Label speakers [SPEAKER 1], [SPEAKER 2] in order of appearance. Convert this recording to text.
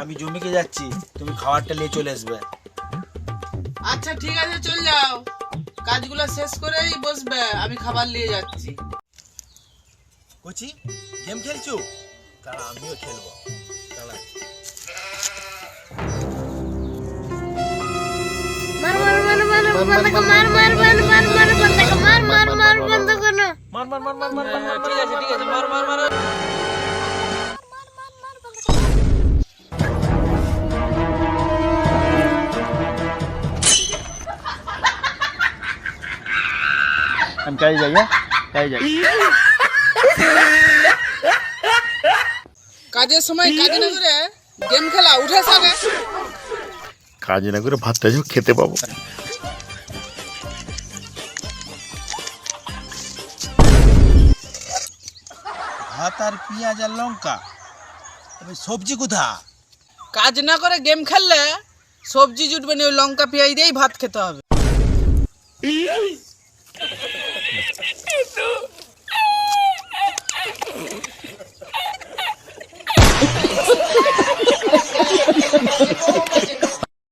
[SPEAKER 1] আমি জমিকে যাচ্ছি তুমি খাবারটা নিয়ে চলে আসবে
[SPEAKER 2] আচ্ছা ঠিক আছে চল যাও কাজগুলো শেষ করেই বসবে আমি খাবার নিয়ে যাচ্ছি
[SPEAKER 1] কচি গেম খেলছো তাহলে আমিও খেলব।
[SPEAKER 3] মার মার মার মার বন্ধ কর মার মার মার মার মার বন্ধ কর মার মার মার বন্ধ কর না
[SPEAKER 1] মার মার মার মার মার মার মার
[SPEAKER 2] ঠিক আছে ঠিক আছে মার মার মার
[SPEAKER 4] আমি কাজে যাই হ্যাঁ কাজে যাই
[SPEAKER 2] কাজের সময় কাজ না করে গেম খেলা উঠে সাগে
[SPEAKER 4] কাজ না করে ভাতটা যে খেতে পাবো।
[SPEAKER 1] ভাত আর পেঁয়াজ আর লঙ্কা। তবে সবজি কোথা
[SPEAKER 2] কাজ না করে গেম খেললে সবজি জুটবে না ওই লঙ্কা পেঁয়াজ দিয়েই ভাত খেতে হবে। to.